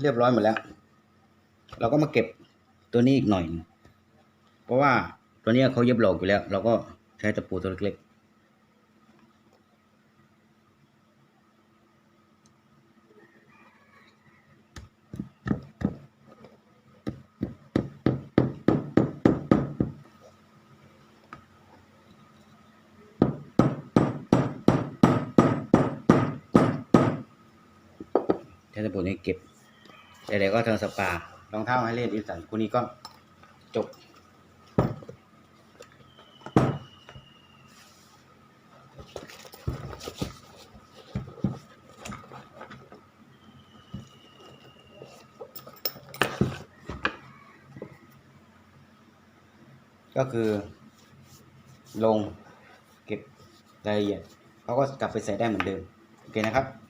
เรียบร้อยหมดแล้ว เราก็มาเก็บตัวนี้อีกหน่อย เพราะว่าตัวนี้เขาเย็บหลอกอยู่แล้ว เราก็ใช้ตะปูตัวเล็กใช้ตะปูนี้เก็บ เดี๋ยวก็ทางสปารองเท้าให้เล่นดิสันคู่นี้ก็จบ ก็คือ ลงเก็บรายละเอียดเขาก็กลับไปใส่ได้เหมือนเดิม โอเคนะครับ